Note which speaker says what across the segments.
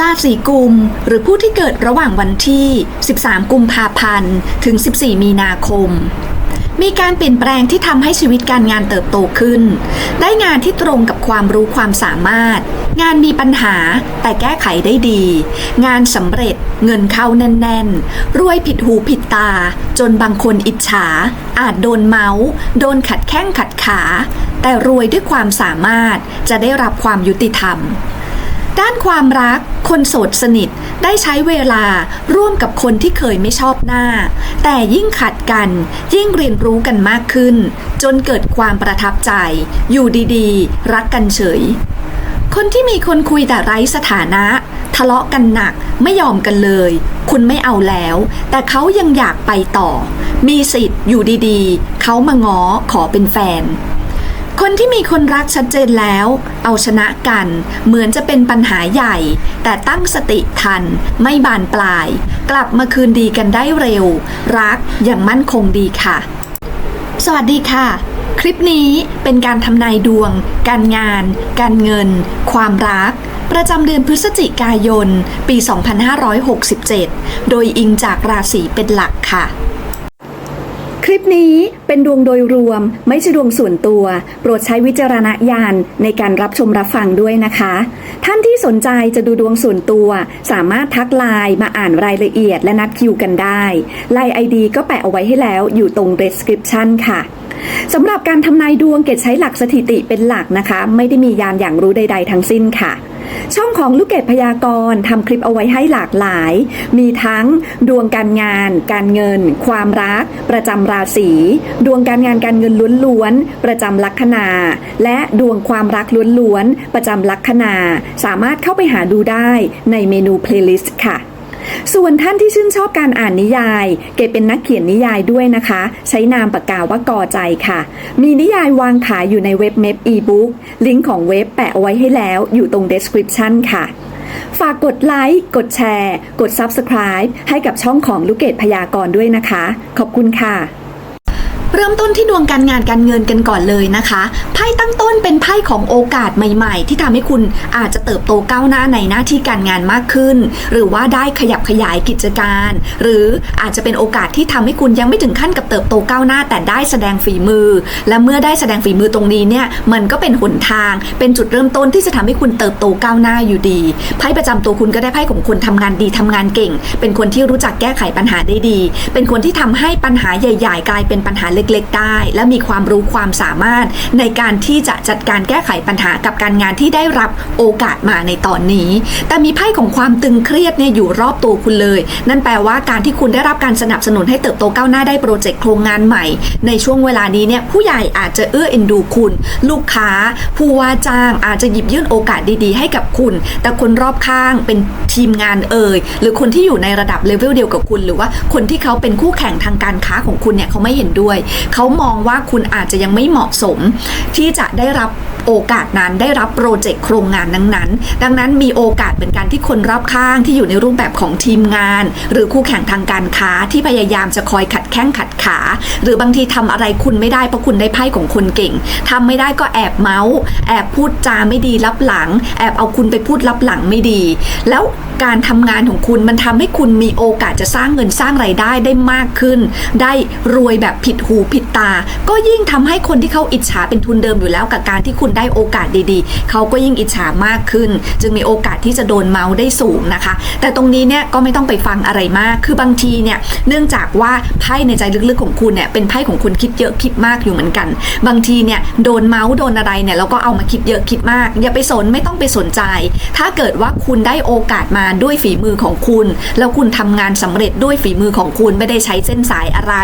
Speaker 1: ราศีกุม หรือผู้ที่เกิดระหว่างวันที่ 13 กุมภาพันธ์ ถึง 14 มีนาคม มีการเปลี่ยนแปลงที่ทำให้ชีวิตการงานเติบโตขึ้น ได้งานที่ตรงกับความรู้ความสามารถ งานมีปัญหาแต่แก้ไขได้ดี งานสำเร็จเงินเข้าแน่นๆ รวยผิดหูผิดตา จนบางคนอิจฉา อาจโดนเมาส์ โดนขัดแข้งขัดขา แต่รวยด้วยความสามารถจะได้รับความยุติธรรม ด้านความรัก คนโสดสนิทได้ใช้เวลาร่วมกับคนที่เคยไม่ชอบหน้า แต่ยิ่งขัดกัน ยิ่งเรียนรู้กันมากขึ้น จนเกิดความประทับใจ อยู่ดีๆ รักกันเฉย คนที่มีคนคุยแต่ไร้สถานะ ทะเลาะกันหนักไม่ยอมกันเลย คุณไม่เอาแล้ว แต่เขายังอยากไปต่อ มีสิทธิ์อยู่ดีๆ เขามาง้อขอเป็นแฟน คนที่มีคนรักชัดเจนแล้ว เอาชนะกัน เหมือนจะเป็นปัญหาใหญ่ แต่ตั้งสติทัน ไม่บานปลาย กลับมาคืนดีกันได้เร็ว รักอย่างมั่นคงดีค่ะ สวัสดีค่ะ คลิปนี้เป็นการทำนายดวง การงาน การเงิน ความรักประจำเดือนพฤศจิกายน ปี 2567 โดยอิงจากราศีเป็นหลักค่ะ คลิปนี้เป็นดวงโดยรวมไม่ใช่ดวงส่วนตัว โปรดใช้วิจารณญาณในการรับชมรับฟังด้วยนะคะ ท่านที่สนใจจะดูดวงส่วนตัว สามารถทักไลน์มาอ่านรายละเอียดและนัดคิวกันได้ไลน์ไอดีก็แปะเอาไว้ให้แล้วอยู่ตรง description ค่ะสำหรับการทำนายดวงเกดใช้หลักสถิติเป็นหลักนะคะ ไม่ได้มียานอย่างรู้ใด ๆ ทั้งสิ้นค่ะ ช่องของลูกเกดพยากรณ์ทำคลิปเอาไว้ให้หลากหลาย มีทั้งดวงการงาน การเงิน ความรัก ประจำราศีดวงการงานการเงินล้วนๆประจำลัคนา และดวงความรักล้วนๆประจำลัคนา สามารถเข้าไปหาดูได้ในเมนูเพลย์ลิสต์ค่ะ ส่วนท่านที่ชื่นชอบการอ่านนิยาย เกเป็นนักเขียนนิยายด้วยนะคะ ใช้นามปากกาว่ากอใจค่ะ มีนิยายวางขายอยู่ในเว็บเมพอีบุ๊กลิงก์ของเว็บแปะเอาไว้ให้แล้วอยู่ตรง description ค่ะ ฝากกดไลค์ กดแชร์ กด Subscribe ให้กับช่องของลูกเกดพยากรด้วยนะคะ ขอบคุณค่ะ เริ่มต้นที่ดวงการงานการเงินกันก่อนเลยนะคะไพ่ตั้งต้นเป็นไพ่ของโอกาสใหม่ ๆ ที่ทำให้คุณอาจจะเติบโตก้าวหน้าในหน้าที่การงานมากขึ้น หรือว่าได้ขยับขยายกิจการ หรืออาจจะเป็นโอกาสที่ทำให้คุณยังไม่ถึงขั้นกับเติบโตก้าวหน้า แต่ได้แสดงฝีมือ และเมื่อได้แสดงฝีมือตรงนี้เนี่ยมันก็เป็นหนทาง เป็นจุดเริ่มต้นที่จะทำให้คุณเติบโตก้าวหน้าอยู่ดีไพ่ประจำตัวคุณก็ได้ไพ่ของคนทำงานดีทำงานเก่ง เป็นคนที่รู้จักแก้ไขปัญหาได้ดี เป็นคนที่ทำให้ปัญหาใหญ่ ๆ กลายเป็นปัญหาเล็กๆ ได้ และมีความรู้ความสามารถในการที่จะจัดการแก้ไขปัญหากับการงานที่ได้รับโอกาสมาในตอนนี้ แต่มีไพ่ของความตึงเครียดเนี่ยอยู่รอบตัวคุณเลย นั่นแปลว่าการที่คุณได้รับการสนับสนุนให้เติบโตก้าวหน้าได้โปรเจกต์โครงงานใหม่ ในช่วงเวลานี้เนี่ยผู้ใหญ่อาจจะเอื้อเอ็นดูคุณ ลูกค้า ผู้ว่าจ้างอาจจะหยิบยื่นโอกาสดีๆ ให้กับคุณ แต่คนรอบข้างเป็นทีมงานเอ่ยหรือคนที่อยู่ในระดับเลเวลเดียวกับคุณ หรือว่าคนที่เขาเป็นคู่แข่งทางการค้าของคุณเนี่ยเขาไม่เห็นด้วยเขามองว่าคุณอาจจะยังไม่เหมาะสมที่จะได้รับโอกาสนั้นได้รับโปรเจกต์โครงงานนั้นๆ ดังนั้นมีโอกาสเป็นการที่คนรอบข้างที่อยู่ในรูปแบบของทีมงาน หรือคู่แข่งทางการค้าที่พยายามจะคอยขัดแข้งขัดขา หรือบางทีทำอะไรคุณไม่ได้เพราะคุณได้ไพ่ของคนเก่งทำไม่ได้ก็แอบเมาส์ แอบพูดจาไม่ดีรับหลัง แอบเอาคุณไปพูดรับหลังไม่ดี แล้วการทำงานของคุณมันทำให้คุณมีโอกาสจะสร้างเงินสร้างไรายได้ได้มากขึ้น ได้รวยแบบผิดหูผิดตา ก็ยิ่งทำให้คนที่เขาอิจฉาเป็นทุนเดิมอยู่แล้วกับการที่คุณได้โอกาสดีๆ เขาก็ยิ่งอิจฉามากขึ้น จึงมีโอกาสที่จะโดนเมาส์ได้สูงนะคะ แต่ตรงนี้เนี่ยก็ไม่ต้องไปฟังอะไรมาก คือบางทีเนี่ยเนื่องจากว่าไพ่ในใจลึกๆของคุณเนี่ยเป็นไพ่ของคุณคิดเยอะคิดมากอยู่เหมือนกัน บางทีเนี่ยโดนเมาส์โดนอะไรเนี่ยเราก็เอามาคิดเยอะคิดมาก อย่าไปสนไม่ต้องไปสนใจ ถ้าเกิดว่าคุณได้โอกาสมาด้วยฝีมือของคุณ แล้วคุณทำงานสำเร็จด้วยฝีมือของคุณไม่ได้ใช้เส้นสายอะไร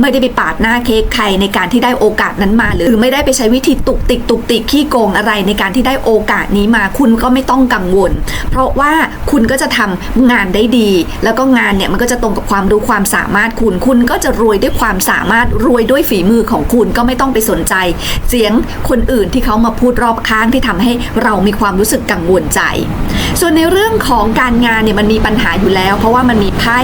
Speaker 1: ไม่ได้ไปปาดหน้าเค้กใครในการที่ได้โอกาสนั้นมา หรือไม่ได้ไปใช้วิธีตุกติกตุกติกขี้โกงอะไรในการที่ได้โอกาสนี้มา คุณก็ไม่ต้องกังวล เพราะว่าคุณก็จะทำงานได้ดี แล้วก็งานเนี่ยมันก็จะตรงกับความรู้ความสามารถคุณ คุณก็จะรวยด้วยความสามารถรวยด้วยฝีมือของคุณก็ไม่ต้องไปสนใจ เสียงคนอื่นที่เขามาพูดรอบข้างที่ทำให้เรามีความรู้สึกกังวลใจ ส่วนในเรื่องของการงานเนี่ยมันมีปัญหาอยู่แล้ว เพราะว่ามันมีไพ่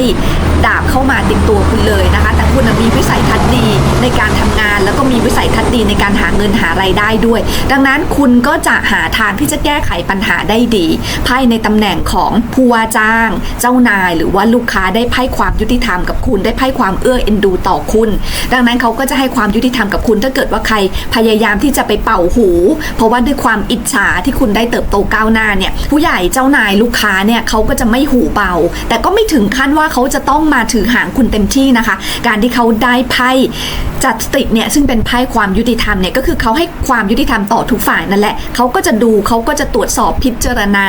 Speaker 1: ดาบเข้ามาติดตัวคุณเลยนะคะ แต่คุณมีวิสัยทัศน์ดีในการทำงาน แล้วก็มีวิสัยทัศน์ดีในการหาเงินหารายได้ด้วย ดังนั้นคุณก็จะหาทางที่จะแก้ไขปัญหาได้ดีไพ่ในตำแหน่งของผู้ว่าจ้าง เจ้านาย หรือว่าลูกค้าได้ไพ่ความยุติธรรมกับคุณได้ไพ่ความเอื้อเอ็นดูต่อคุณ ดังนั้นเขาก็จะให้ความยุติธรรมกับคุณ ถ้าเกิดว่าใครพยายามที่จะไปเป่าหู เพราะว่าด้วยความอิจฉาที่คุณได้เติบโตก้าวหน้าเนี่ยผู้ใหญ่เจ้านายลูกค้าเนี่ยเขาก็จะไม่หูเบาแต่ก็ไม่ถึงขั้นว่าเขาจะต้องมาถือหางคุณเต็มที่นะคะ การที่เขาได้ไพ่จัดสติเนี่ยซึ่งเป็นไพ่ความยุติธรรมเนี่ยก็คือเขาให้ความยุติธรรมต่อทุกฝ่ายนั่นแหละเขาก็จะดูเขาก็จะตรวจสอบพิจารณา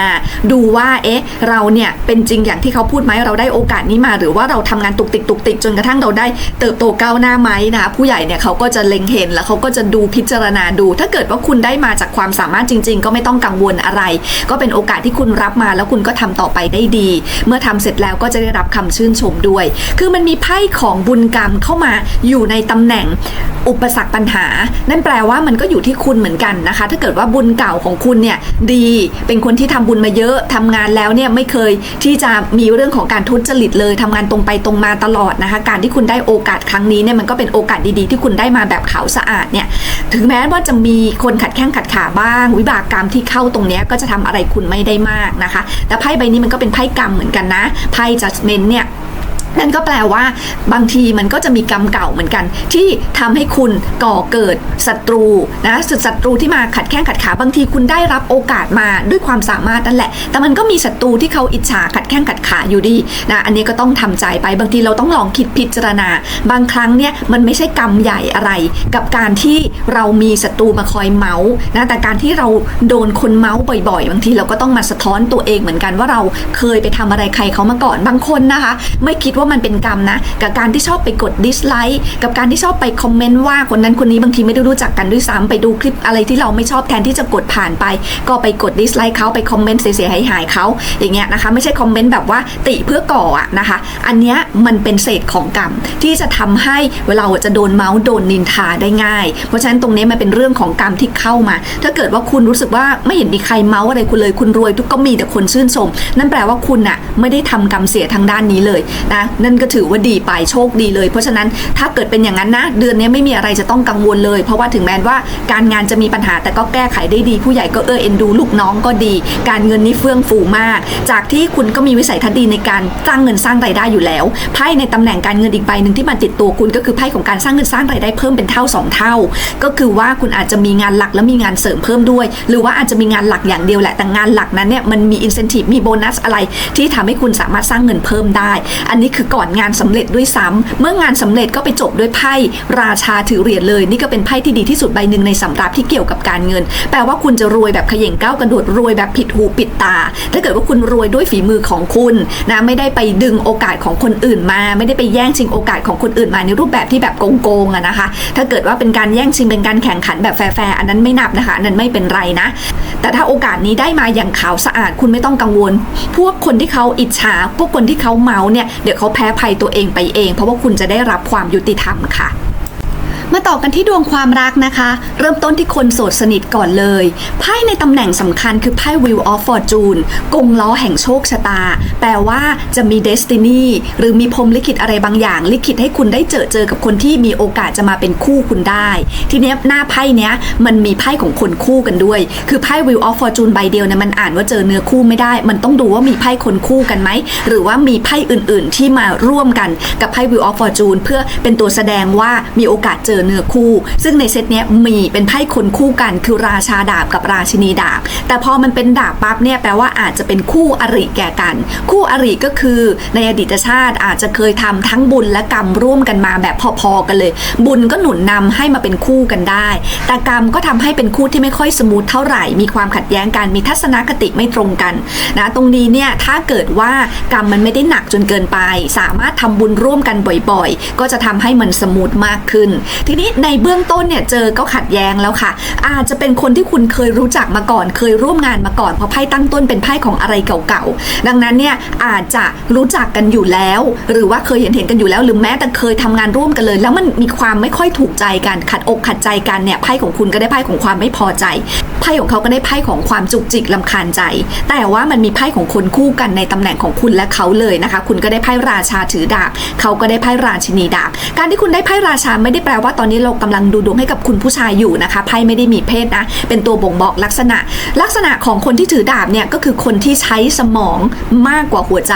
Speaker 1: ดูว่าเอ๊ะเราเนี่ยเป็นจริงอย่างที่เขาพูดไหมเราได้โอกาสนี้มา หรือว่าเราทำงานตุกติกตุกติกจนกระทั่งเราได้เติบโตก้าวหน้าไหมนะคะผู้ใหญ่เนี่ยเขาก็จะเล็งเห็นแล้วเขาก็จะดูพิจารณาดู ถ้าเกิดว่าคุณได้มาจากความสามารถจริง ๆ ก็ไม่ต้องกังวลอะไร ก็เป็นโอกาสที่คุณรับมาแล้วคุณก็ทำต่อไปได้ดี เมื่อทำเสร็จแล้วก็จะได้รับคำชื่นชมด้วยคือมันมีไพ่ของบุญกรรมเข้ามาอยู่ในตำแหน่งอุปสรรคปัญหา นั่นแปลว่ามันก็อยู่ที่คุณเหมือนกันนะคะ ถ้าเกิดว่าบุญเก่าของคุณเนี่ยดี เป็นคนที่ทำบุญมาเยอะทำงานแล้วเนี่ยไม่เคยที่จะมีเรื่องของการทุจริตเลยทำงานตรงไปตรงมาตลอดนะคะ การที่คุณได้โอกาสครั้งนี้เนี่ยมันก็เป็นโอกาสดีๆ ที่คุณได้มาแบบขาวสะอาดเนี่ย ถึงแม้ว่าจะมีคนขัดแข้งขัดขาบ้าง วิบากกรรมที่เข้าตรงเนี้ยก็จะทำอะไรคุณไม่ได้มากนะคะ แต่ไพ่ใบนี้มันก็เป็นไพ่กรรมเหมือนกันนะ ไพ่ judgment เนี่ย นั่นก็แปลว่าบางทีมันก็จะมีกรรมเก่าเหมือนกัน ที่ทำให้คุณก่อเกิดศัตรูนะศัตรูที่มาขัดแข้งขัดขาบางทีคุณได้รับโอกาสมาด้วยความสามารถนั่นแหละ แต่มันก็มีศัตรูที่เขาอิจฉาขัดแข้งขัดขาอยู่ดีนะอันนี้ก็ต้องทำใจไปบางทีเราต้องลองคิดพิจารณา บางครั้งเนี่ยมันไม่ใช่กรรมใหญ่อะไร กับการที่เรามีศัตรูมาคอยเมาส์นะแต่การที่เราโดนคนเมาส์บ่อยๆ บางทีเราก็ต้องมาสะท้อนตัวเองเหมือนกันว่าเราเคยไปทำอะไรใครเขามาก่อนบางคนนะคะ ไม่คิดว่ามันเป็นกรรมนะ กับการที่ชอบไปกดดิสไลค์กับการที่ชอบไปคอมเมนต์ว่าคนนั้นคนนี้บางทีไม่ได้รู้จักกันด้วยซ้ำไปดูคลิปอะไรที่เราไม่ชอบแทนที่จะกดผ่านไป ก็ไปกดดิสไลค์เขาไปคอมเมนต์เสียหายหายเขาอย่างเงี้ยนะคะ ไม่ใช่คอมเมนต์แบบว่าติเพื่อก่ออะนะคะ อันเนี้ย มันเป็นเศษของกรรมที่จะทำให้เวลาจะโดนเมาส์โดนนินทาได้ง่าย เพราะฉะนั้นตรงนี้มันเป็นเรื่องของกรรมที่เข้ามา ถ้าเกิดว่าคุณรู้สึกว่าไม่เห็นมีใครเมาส์อะไรคุณเลย คุณรวยทุกก็มีแต่คนชื่นชม นั่นแปลว่าคุณน่ะไม่ได้ทำกรรมเสียทางด้านนี้เลยนะนั่นก็ถือว่าดีไปโชคดีเลย เพราะฉะนั้นถ้าเกิดเป็นอย่างนั้นนะเดือนนี้ไม่มีอะไรจะต้องกังวลเลย เพราะว่าถึงแม้ว่าการงานจะมีปัญหาแต่ก็แก้ไขได้ดี ผู้ใหญ่ก็เออเอ็นดูลูกน้องก็ดี การเงินนี่เฟื่องฟูมาก จากที่คุณก็มีวิสัยทัศน์ดีในการสร้างเงินสร้างรายได้อยู่แล้วไพ่ในตำแหน่งการเงินอีกใบหนึ่งที่มันติดตัวคุณก็คือไพ่ของการสร้างเงินสร้างรายได้เพิ่มเป็นเท่าสองเท่า ก็คือว่าคุณอาจจะมีงานหลักและมีงานเสริมเพิ่มด้วย หรือว่าอาจจะมีงานหลักอย่างเดียวแหละแต่งานหลักนั้นเนี่ยมันมีอินเซนティブมีโบนัสอะไร ที่ทำให้คุณสามารถสร้างเงินเพิ่มได้ อันนี้คือก่อนงานสำเร็จด้วยซ้ำเมื่องานสำเร็จก็ไปจบด้วยไพ่ราชาถือเหรียญเลย นี่ก็เป็นไพ่ที่ดีที่สุดใบหนึ่งในสำรับที่เกี่ยวกับการเงิน แปลว่าคุณจะรวยแบบเขย่งก้าวกระโดดรวยแบบผิดหูปิดตา ถ้าเกิดว่าคุณรวยด้วยฝีมือของคุณนะไม่ได้ไปดึงโอกาสของคนอื่น นมา ไม่ได้ไปแย่งชิงโอกาสของคนอื่นมาในรูปแบบที่แบบโกงๆอะนะคะ ถ้าเกิดว่าเป็นการแย่งชิงเป็นการแข่งขันแบบแฟร์ๆอันนั้นไม่นับนะคะอันนั้นไม่เป็นไรนะ แต่ถ้าโอกาสนี้ได้มาอย่างขาวสะอาดคุณไม่ต้องกังวล พวกคนที่เขาอิจฉา พวกคนที่เขาเมาเนี่ยเดี๋ยวเขาแพ้ภัยตัวเองไปเอง เพราะว่าคุณจะได้รับความยุติธรรมค่ะ มาต่อกันที่ดวงความรักนะคะ เริ่มต้นที่คนโสดสนิทก่อนเลยไพ่ในตำแหน่งสำคัญคือไพ่ Wheel of Fortune กงล้อแห่งโชคชะตา แปลว่าจะมี Destiny หรือมีพรหมลิขิตอะไรบางอย่าง ลิขิตให้คุณได้เจอเจอกับคนที่มีโอกาสจะมาเป็นคู่คุณได้ ทีนี้หน้าไพ่เนี้ยมันมีไพ่ของคนคู่กันด้วย คือไพ่ Wheel of Fortune ใบเดียวเนี่ยมันอ่านว่าเจอเนื้อคู่ไม่ได้ มันต้องดูว่ามีไพ่คนคู่กันไหมหรือว่ามีไพ่อื่น ๆ ที่มาร่วมกันกับไพ่ Wheel of Fortune เพื่อเป็นตัวแสดงว่ามีโอกาสเจอเนื้อคู่ ซึ่งในเซตเนี้ยมีเป็นไพ่คนคู่กันคือราชาดาบกับราชินีดาบ แต่พอมันเป็นดาบปั๊บเนี่ยแปลว่าอาจจะเป็นคู่อริแก่กัน คู่อริก็คือในอดีตชาติอาจจะเคยทำทั้งบุญและกรรมร่วมกันมาแบบพอๆกันเลย บุญก็หนุนนำให้มาเป็นคู่กันได้ แต่กรรมก็ทำให้เป็นคู่ที่ไม่ค่อยสมูทเท่าไหร่ มีความขัดแย้งกัน มีทัศนคติไม่ตรงกันนะตรงนี้เนี่ยถ้าเกิดว่ากรรมมันไม่ได้หนักจนเกินไป สามารถทำบุญร่วมกันบ่อยๆ ก็จะทำให้มันสมูทมากขึ้นทีนี้ในเบื้องต้นเนี่ยเจอก็ขัดแย้งแล้วค่ะ อาจจะเป็นคนที่คุณเคยรู้จักมาก่อน เคยร่วมงานมาก่อนเพราะไพ่ตั้งต้นเป็นไพ่ของอะไรเก่าๆดังนั้นเนี่ยอาจจะรู้จักกันอยู่แล้ว หรือว่าเคยเห็นเห็นกันอยู่แล้ว หรือแม้แต่เคยทำงานร่วมกันเลย แล้วมันมีความไม่ค่อยถูกใจกันขัดอกขัดใจกันเนี่ยไพ่ของคุณก็ได้ไพ่ของความไม่พอใจไพ่ของเขาก็ได้ไพ่ของความจุกจิกลำคาญใจ แต่ว่ามันมีไพ่ของคนคู่กันในตำแหน่งของคุณและเขาเลยนะคะ คุณก็ได้ไพ่ราชาถือดาบเขาก็ได้ไพ่ราชินีดาบ การที่คุณได้ไพ่ราชาไม่ได้แปลว่าตอนนี้เรากำลังดูดวงให้กับคุณผู้ชายอยู่นะคะไพ่ไม่ได้มีเพศนะ เป็นตัวบ่งบอกลักษณะ ลักษณะของคนที่ถือดาบเนี่ยก็คือคนที่ใช้สมองมากกว่าหัวใจ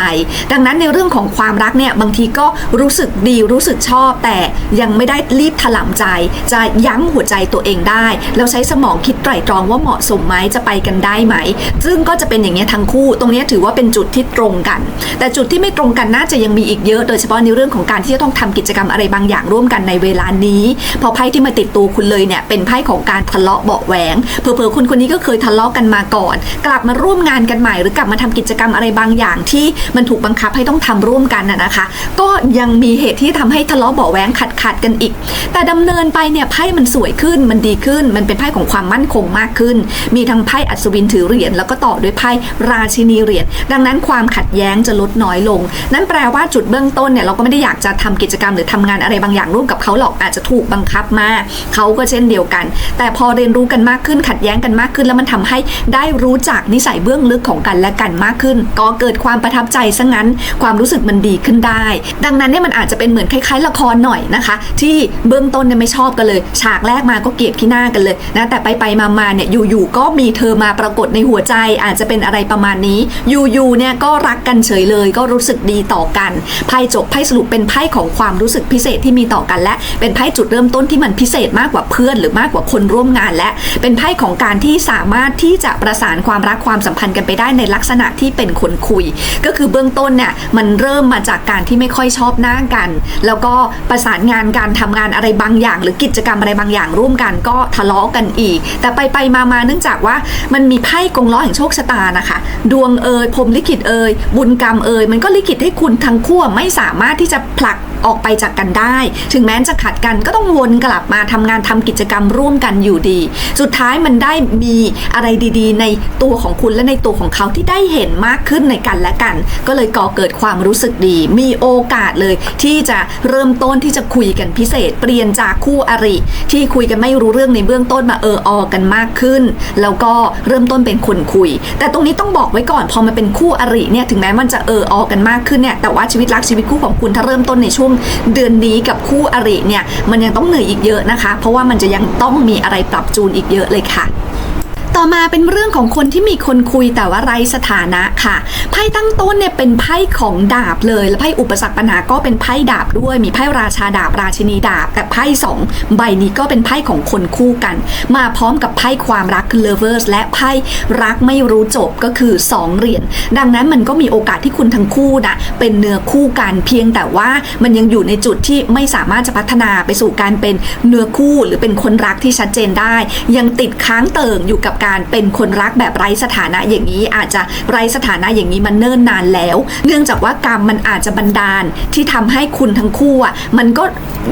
Speaker 1: ดังนั้นในเรื่องของความรักเนี่ยบางทีก็รู้สึกดีรู้สึกชอบ แต่ยังไม่ได้รีบถลำใจ จะยั้งหัวใจตัวเองได้ แล้วใช้สมองคิดไตร่ตรองว่าเหมาะสมไหมจะไปกันได้ไหม ซึ่งก็จะเป็นอย่างนี้ทั้งคู่ ตรงนี้ถือว่าเป็นจุดที่ตรงกัน แต่จุดที่ไม่ตรงกันน่าจะยังมีอีกเยอะ โดยเฉพาะในเรื่องของการที่จะต้องทำกิจกรรมอะไรบางอย่างร่วมกันในเวลานี้พอไพ่ที่มาติดตัวคุณเลยเนี่ยเป็นไพ่ของการทะเลาะเบาะแหวงเผลอๆคุณคนนี้ก็เคยทะเลาะกันมาก่อน กลับมาร่วมงานกันใหม่ หรือกลับมาทำกิจกรรมอะไรบางอย่างที่มันถูกบังคับให้ต้องทำร่วมกันน่ะนะคะ ก็ยังมีเหตุที่ทำให้ทะเลาะเบาะแหวงขัดขัดกันอีก แต่ดำเนินไปเนี่ยไพ่มันสวยขึ้นมันดีขึ้น มันเป็นไพ่ของความมั่นคงมากขึ้น มีทั้งไพ่อัศวินถือเหรียญแล้วก็ต่อด้วยไพ่ราชินีเหรียญดังนั้นความขัดแย้งจะลดน้อยลง นั่นแปลว่าจุดเบื้องต้นเนี่ยเราก็ไม่ได้อยากจะทำกิจกรรมหรือทำงานอะไรบางอย่างร่วมกับเขาหรอกอาจจะถูกบังคับมาเขาก็เช่นเดียวกัน แต่พอเรียนรู้กันมากขึ้นขัดแย้งกันมากขึ้น แล้วมันทำให้ได้รู้จักนิสัยเบื้องลึกของกันและกันมากขึ้น ก็เกิดความประทับใจซะงั้น ความรู้สึกมันดีขึ้นได้ ดังนั้นเนี่ยมันอาจจะเป็นเหมือนคล้ายๆ ละครหน่อยนะคะ ที่เบื้องต้นเนี่ยไม่ชอบกันเลย ฉากแรกมาก็เกลียดขี้หน้ากันเลยนะแต่ไปไปๆมาๆเนี่ยอยู่ๆก็มีเธอมาปรากฏในหัวใจ อาจจะเป็นอะไรประมาณนี้ อยู่ๆเนี่ยก็รักกันเฉยเลย ก็รู้สึกดีต่อกันไพ่จบไพ่สรุปเป็นไพ่ของความรู้สึกพิเศษที่มีต่อกันและเป็นไพ่จุดเริ่มต้นที่มันพิเศษมากกว่าเพื่อน หรือมากกว่าคนร่วมงาน และเป็นไพ่ของการที่สามารถที่จะประสานความรักความสัมพันธ์กันไปได้ในลักษณะที่เป็นคนคุย ก็คือเบื้องต้นเนี่ยมันเริ่มมาจากการที่ไม่ค่อยชอบหน้ากัน แล้วก็ประสานงานการทำงานอะไรบางอย่าง หรือกิจกรรมอะไรบางอย่างร่วมกันก็ทะเลาะกันอีก แต่ไปไปมามาเนื่องจากว่ามันมีไพ่กงล้อแห่งโชคชะตานะคะ ดวงเอยพรมลิขิตเอยบุญกรรมเอยมันก็ลิขิตให้คุณทั้งคู่ไม่สามารถที่จะผลักออกไปจากกันได้ ถึงแม้จะขัดกันก็ต้องวนกลับมาทำงานทำกิจกรรมร่วมกันอยู่ดี สุดท้ายมันได้มีอะไรดีๆ ในตัวของคุณและในตัวของเขาที่ได้เห็นมากขึ้นในกันและกัน ก็เลยก่อเกิดความรู้สึกดี มีโอกาสเลยที่จะเริ่มต้นที่จะคุยกันพิเศษ เปลี่ยนจากคู่อริ ที่คุยกันไม่รู้เรื่องในเบื้องต้นมาเออออกันมากขึ้น แล้วก็เริ่มต้นเป็นคนคุย แต่ตรงนี้ต้องบอกไว้ก่อนพอมันเป็นคู่อริเนี่ยถึงแม้มันจะเออออกันมากขึ้นเนี่ยแต่ว่าชีวิตรักชีวิตคู่ของคุณถ้าเริ่มต้นในช่วงเดือนนี้กับคู่อริเนี่ยมันยังต้องเหนื่อยอีกเยอะนะคะ เพราะว่ามันจะยังต้องมีอะไรปรับจูนอีกเยอะเลยค่ะ ต่อมาเป็นเรื่องของคนที่มีคนคุยแต่ว่าไร้สถานะค่ะ ไพ่ตั้งต้นเนี่ยเป็นไพ่ของดาบเลยและไพ่อุปสรรคปัญหาก็เป็นไพ่ดาบด้วย มีไพ่ราชาดาบราชินีดาบแต่ไพ่สองใบนี้ก็เป็นไพ่ของคนคู่กัน มาพร้อมกับไพ่ความรักคือ lovers และไพ่รักไม่รู้จบก็คือสองเหรียญดังนั้นมันก็มีโอกาสที่คุณทั้งคู่นะเป็นเนื้อคู่กันเพียงแต่ว่ามันยังอยู่ในจุดที่ไม่สามารถจะพัฒนาไปสู่การเป็นเนื้อคู่หรือเป็นคนรักที่ชัดเจนได้ ยังติดค้างเติ่งอยู่กับการเป็นคนรักแบบไร้สถานะอย่างนี้อาจจะไร้สถานะอย่างนี้มันเนิ่นนานแล้ว เนื่องจากว่ากรรมมันอาจจะบันดาลที่ทำให้คุณทั้งคู่อะมันก็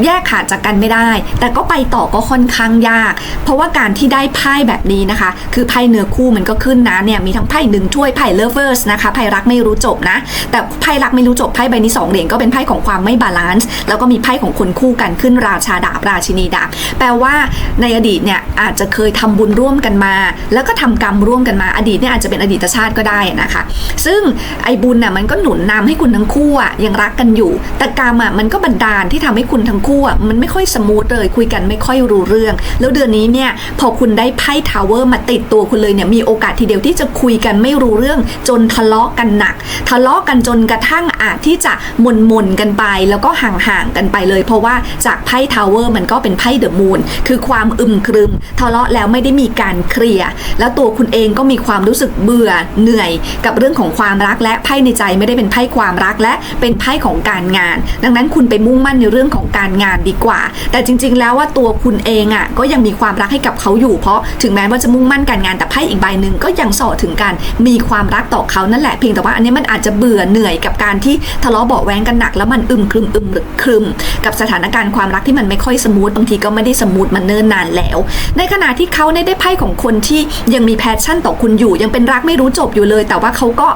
Speaker 1: แยกขาดจากกันไม่ได้ แต่ก็ไปต่อก็ค่อนข้างยาก เพราะว่าการที่ได้ไพ่แบบนี้นะคะ คือไพ่เนื้อคู่มันก็ขึ้นนะเนี่ยมีทั้งไพ่หนึ่งถ้วยไพ่เลเวอร์สนะคะไพ่รักไม่รู้จบนะ แต่ไพ่รักไม่รู้จบไพ่ใบนี้สองเหรียญก็เป็นไพ่ของความไม่บาลานซ์แล้วก็มีไพ่ของคนคู่กันขึ้นราชาดาบราชินีดาบแปลว่าในอดีตเนี่ยอาจจะเคยทำบุญร่วมกันมาแล้วก็ทำกรรมร่วมกันมาอดีตเนี่ยอาจจะเป็นอดีตชาติก็ได้นะคะ ซึ่งไอ้บุญน่ะมันก็หนุนนำให้คุณทั้งคู่อะยังรักกันอยู่ แต่กรรมอะมันก็บันดาลที่ทำให้คุณทั้งคู่อะมันไม่ค่อยสมูทเลยคุยกันไม่ค่อยรู้เรื่อง แล้วเดือนนี้เนี่ยพอคุณได้ไพ่ทาวเวอร์มาติดตัวคุณเลยเนี่ยมีโอกาสทีเดียวที่จะคุยกันไม่รู้เรื่องจนทะเลาะกันหนัก ทะเลาะกันจนกระทั่งอาจที่จะหมนมนกันไป แล้วก็ห่างๆกันไปเลย เพราะว่าจากไพ่ทาวเวอร์มันก็เป็นไพ่เดอะมูนคือความอึมครึม ทะเลาะแล้วไม่ได้มีการเคลียร์แล้วตัวคุณเองก็มีความรู้สึกเบื่อเหนื่อยกับเรื่องของความรักและไพ่ในใจไม่ได้เป็นไพ่ความรักและเป็นไพ่ของการงาน ดังนั้นคุณไปมุ่งมั่นในเรื่องของการงานดีกว่า แต่จริง ๆ แล้วว่าตัวคุณเองอะก็ยังมีความรักให้กับเขาอยู่ เพราะถึงแม้ว่าจะมุ่งมั่นการงานแต่ไพ่อีกใบหนึ่งก็ยังส่อถึงการมีความรักต่อเขานั่นแหละเพียงแต่ว่าอันนี้มันอาจจะเบื่อเหนื่อยกับการที่ทะเลาะเบาะแว้งกันหนัก แล้วมันอึมครึมอึมหรือครึม กับสถานการณ์ความรักที่มันไม่ค่อยสมูทบางทีก็ไม่ได้สมูทมันเนิ่นนานแล้ว ในขณะที่เขาได้ไพ่ของคนที่ยังมีแพชชั่นต่อคุณอยู่ ยังเป็นรักไม่รู้จบอยู่เลย แต่ว่าเขาก็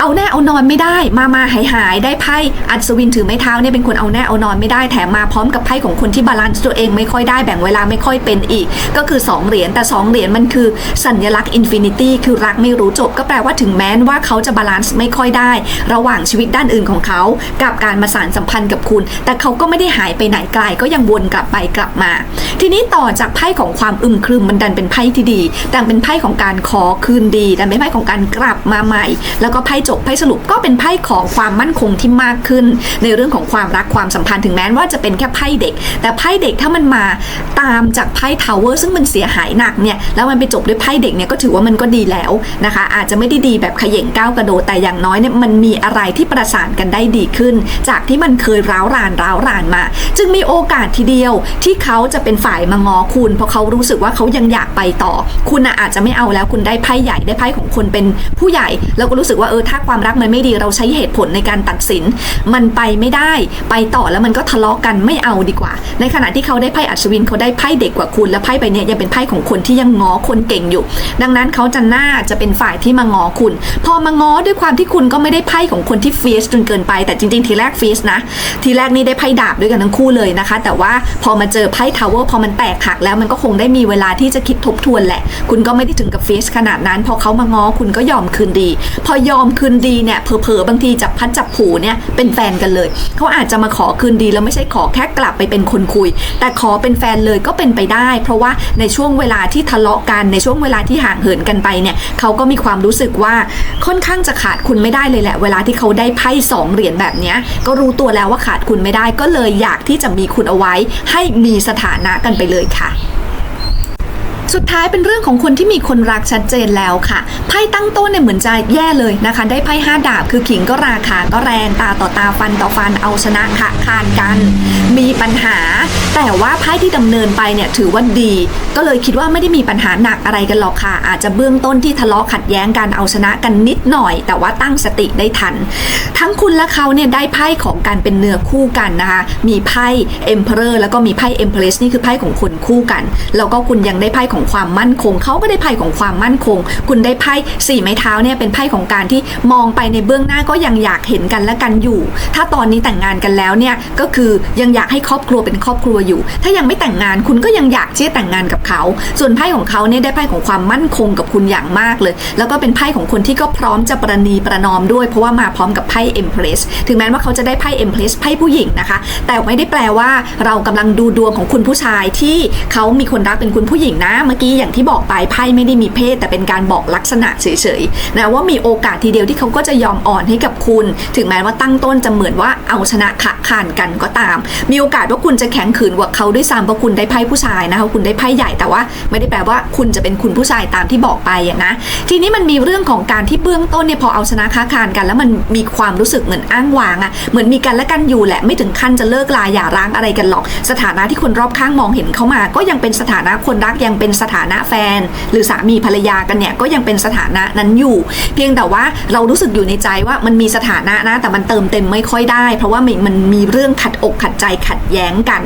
Speaker 1: เอาแน่เอานอนไม่ได้ มามาหายหายได้ไพ่อัศวินถือไม้เท้าเนี่ยเป็นคนเอาแน่เอานอนไม่ได้แถมมาพร้อมกับไพ่ของคนที่บาลานซ์ตัวเองไม่ค่อยได้แบ่งเวลาไม่ค่อยเป็นอีก ก็คือ 2 เหรียญแต่ 2 เหรียญมันคือสัญลักษณ์อินฟินิตี้คือรักไม่รู้จบ ก็แปลว่าถึงแม้ว่าเขาจะบาลานซ์ไม่ค่อยได้ ระหว่างชีวิตด้านอื่นของเขา กับการมาสานสัมพันธ์กับคุณ แต่เขาก็ไม่ได้หายไปไหนไกลก็ยังวนกลับไปกลับมา ทีนี้ต่อจากไพ่ของความอึมครึมมันดันเป็นไพ่ที่ดีแต่เป็นไพ่ของการขอคืนดีดันเป็นไพ่ของการกลับมาใหม่ แล้วก็ไพ่จบไพ่สรุปก็เป็นไพ่ของความมั่นคงที่มากขึ้น ในเรื่องของความรักความสัมพันธ์ถึงแม้ว่าจะเป็นแค่ไพ่เด็ก แต่ไพ่เด็กถ้ามันมาตามจากไพ่ทาวเวอร์ซึ่งมันเสียหายหนักเนี่ยแล้วมันไปจบด้วยไพ่เด็กเนี่ยก็ถือว่ามันก็ดีแล้วนะคะ อาจจะไม่ได้ดีแบบขย่งก้าวกระโดดแต่อย่างน้อยเนี่ยมันมีอะไรที่ประสานกันได้ดีขึ้น จากที่มันเคยร้าวรานร้าวรานมา จึงมีโอกาสทีเดียวที่เขาจะเป็นฝ่ายมางอคุณ เพราะเขารู้สึกว่าเขายังอยากไปต่อคุณอาจจะไม่เอาแล้วคุณได้ไพ่ใหญ่ได้ไพ่ของคนเป็นผู้ใหญ่ แล้วก็รู้สึกว่าเออถ้าความรักมันไม่ดีเราใช้เหตุผลในการตัดสิน มันไปไม่ได้ ไปต่อแล้วมันก็ทะเลาะกันไม่เอาดีกว่า ในขณะที่เขาได้ไพ่อัศวินเขาได้ไพ่เด็กกว่าคุณและไพ่ใบเนี้ยยังเป็นไพ่ของคนที่ยังง้อคนเก่งอยู่ ดังนั้นเขาจะน่าจะเป็นฝ่ายที่มาง้อคุณ พอมาง้อด้วยความที่คุณก็ไม่ได้ไพ่ของคนที่เฟียสจนเกินไปแต่จริง ๆ ทีแรกเฟียสนะทีแรกนี่ได้ไพ่ดาบด้วยกันทั้งคู่เลยนะคะ แต่ว่าพอมาเจอไพ่ทาวเวอร์พอมันแตกหักแล้วมันก็คงได้มีเวลาที่จะคิดทบทวนแหละคุณก็ไม่ได้ถึงกับเฟสขนาดนั้น พอเขามาง้อคุณก็ยอมคืนดี พอยอมคืนดีเนี่ยเผลอๆบางทีจับพัดจับผูเนี่ยเป็นแฟนกันเลย เขาอาจจะมาขอคืนดีแล้วไม่ใช่ขอแค่กลับไปเป็นคนคุย แต่ขอเป็นแฟนเลยก็เป็นไปได้ เพราะว่าในช่วงเวลาที่ทะเลาะกันในช่วงเวลาที่ห่างเหินกันไปเนี่ยเขาก็มีความรู้สึกว่าค่อนข้างจะขาดคุณไม่ได้เลยแหละ เวลาที่เขาได้ไพ่สองเหรียญแบบเนี้ยก็รู้ตัวแล้วว่าขาดคุณไม่ได้ก็เลยอยากที่จะมีคุณเอาไว้ ให้มีสถานะกันไปเลยค่ะ สุดท้ายเป็นเรื่องของคนที่มีคนรักชัดเจนแล้วค่ะ ไพ่ตั้งต้นเนี่ยเหมือนจะแย่เลยนะคะ ได้ไพ่ห้าดาบคือขิงก็ราคาก็แรงตาต่อตาฟันต่อฟันเอาชนะค่ะคานกัน มีปัญหา แต่ว่าไพ่ที่ดำเนินไปเนี่ยถือว่าดี ก็เลยคิดว่าไม่ได้มีปัญหาหนักอะไรกันหรอกค่ะ อาจจะเบื้องต้นที่ทะเลาะขัดแย้งกันเอาชนะกันนิดหน่อย แต่ว่าตั้งสติได้ทัน ทั้งคุณและเขาเนี่ยได้ไพ่ของการเป็นเนื้อคู่กันนะคะ มีไพ่ Emperor แล้วก็มีไพ่ Empress นี่คือไพ่ของคนคู่กัน แล้วก็คุณยังได้ไพ่ของความมั่นคง เขาก็ได้ไพ่ของความมั่นคง คุณได้ไพ่สี่ไม้เท้าเนี่ยเป็นไพ่ของการที่มองไปในเบื้องหน้าก็ยังอยากเห็นกันและกันอยู่ ถ้าตอนนี้แต่งงานกันแล้วเนี่ยก็คือยังอยากให้ครอบครัวเป็นครอบครัวอยู่ ถ้ายังไม่แต่งงานคุณก็ยังอยากที่จะแต่งงานกับเขา ส่วนไพ่ของเขาเนี่ยได้ไพ่ของความมั่นคงกับคุณอย่างมากเลย แล้วก็เป็นไพ่ของคนที่ก็พร้อมจะประนีประนอมด้วย เพราะว่ามาพร้อมกับไพ่ Empress ถึงแม้ว่าเขาจะได้ไพ่ Empress ไพ่ผู้หญิงนะคะ แต่ไม่ได้แปลว่าเรากำลังดูดวงของคุณผู้ชายที่เขามีคนรักเป็นคุณผู้หญิงนะเมื่อกี้อย่างที่บอกไปไพ่ไม่ได้มีเพศ แต่เป็นการบอกลักษณะเฉยๆนะว่ามีโอกาสทีเดียวที่เขาก็จะยอมอ่อนให้กับคุณ ถึงแม้ว่าตั้งต้นจะเหมือนว่าเอาชนะขะขานกันก็ตาม มีโอกาสว่าคุณจะแข็งขืนกว่าเขาด้วยซ้ำเพราะคุณได้ไพ่ผู้ชายนะคะคุณได้ไพ่ใหญ่แต่ว่า ไม่ได้แปลว่าคุณจะเป็นคุณผู้ชายตามที่บอกไปอะนะทีนี้มันมีเรื่องของการที่เบื้องต้นเนี่ยพอเอาชนะค้าคานกัน แล้วมันมีความรู้สึกเหมือนอ้างว้างอะเหมือนมีกันและกันอยู่แหละไม่ถึงขั้นจะเลิกลาอย่าร้างอะไรกันหรอก สถานะที่คนรอบข้างมองเห็นเข้ามา ก็ยังเป็นสถานะคนรักยังเป็นสถานะแฟน หรือสามีภรรยากันเนี่ยก็ยังเป็นสถานะนั้นอยู่ เพียงแต่ว่าเรารู้สึกอยู่ในใจว่ามันมีสถานะนะแต่มันเติมเต็มไม่ค่อยได้ เพราะว่ามันมีเรื่องขัดอกขัดใจขัดแย้งกัน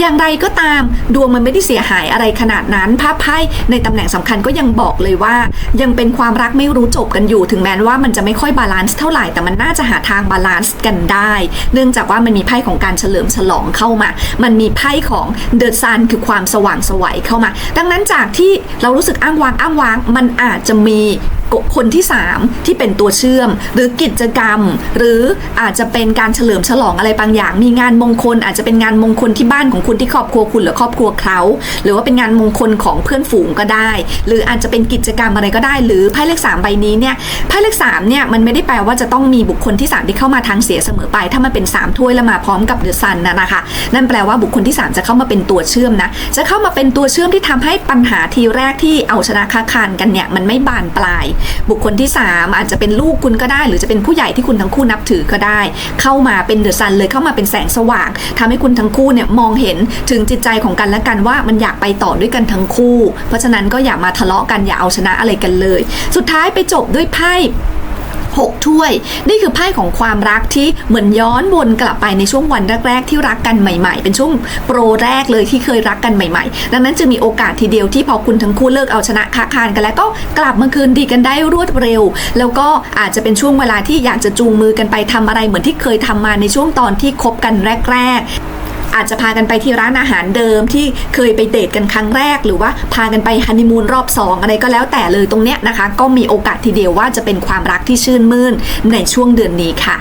Speaker 1: อย่างไรก็ตามดวงมันไม่ได้เสียหายอะไรขนาดนั้นภาพไพ่ในตำแหน่งสำคัญก็ยังบอกเลยว่า ยังเป็นความรักไม่รู้จบกันอยู่ถึงแม้ว่ามันจะไม่ค่อยบาลานซ์เท่าไหร่แต่มันน่าจะหาทางบาลานซ์กันได้ เนื่องจากว่ามันมีไพ่ของการเฉลิมฉลองเข้ามา มันมีไพ่ของเดอะซันคือความสว่างสวัยเข้ามา ดังนั้นจากที่เรารู้สึกอ้างว้างอ้างว้าง มันอาจจะมี คนที่ 3 ที่เป็นตัวเชื่อม หรือกิจกรรม หรืออาจจะเป็นการเฉลิมฉลองอะไรบางอย่าง มีงานมงคล อาจจะเป็นงานมงคลที่บ้านของคุณที่ครอบครัวคุณหรือครอบครัวเขาหรือว่าเป็นงานมงคลของเพื่อนฝูงก็ได้ หรืออาจจะเป็นกิจกรรมอะไรก็ได้ หรือไพ่เลขสามใบนี้เนี่ยไพ่เลขสามเนี่ยมันไม่ได้แปลว่าจะต้องมีบุคคลที่สามที่เข้ามาทางเสียเสมอไป ถ้ามันเป็นสามถ้วยแล้วมาพร้อมกับเดือะซันนะนะคะ นั่นแปลว่าบุคคลที่ 3 จะเข้ามาเป็นตัวเชื่อมนะ จะเข้ามาเป็นตัวเชื่อมที่ทำให้ปัญหาทีแรกที่เอาชนะค้าคานกันเนี่ยมันไม่บานปลายบุคคลที่ 3 อาจจะเป็นลูกคุณก็ได้ หรือจะเป็นผู้ใหญ่ที่คุณทั้งคู่นับถือก็ได้ เข้ามาเป็นเดอะซันเลยเข้ามาเป็นแสงสว่างทำให้คุณทั้งคู่เนี่ยมองเห็นถึงจิตใจของกันและกันว่ามันอยากไปต่อด้วยกันทั้งคู่ เพราะฉะนั้นก็อย่ามาทะเลาะกันอย่าเอาชนะอะไรกันเลย สุดท้ายไปจบด้วยไพ่ หกถ้วย นี่คือไพ่ของความรักที่เหมือนย้อนวนกลับไปในช่วงวันแรกๆที่รักกันใหม่ ๆ เป็นช่วงโปรแรกเลยที่เคยรักกันใหม่ ๆ ดังนั้นจะมีโอกาสทีเดียวที่พอคุณทั้งคู่เลิกเอาชนะค้าคานกันแล้วก็กลับมาคืนดีกันได้รวดเร็ว แล้วก็อาจจะเป็นช่วงเวลาที่อยากจะจูงมือกันไปทำอะไรเหมือนที่เคยทำมาในช่วงตอนที่คบกันแรก ๆ อาจจะพากันไปที่ร้านอาหารเดิมที่เคยไปเดทกันครั้งแรก หรือว่าพากันไปฮันนีมูนรอบสองอะไรก็แล้วแต่เลยตรงเนี้ยนะคะ ก็มีโอกาสทีเดียวว่าจะเป็นความรักที่ชื่นมื่นในช่วงเดือนนี้ค่ะ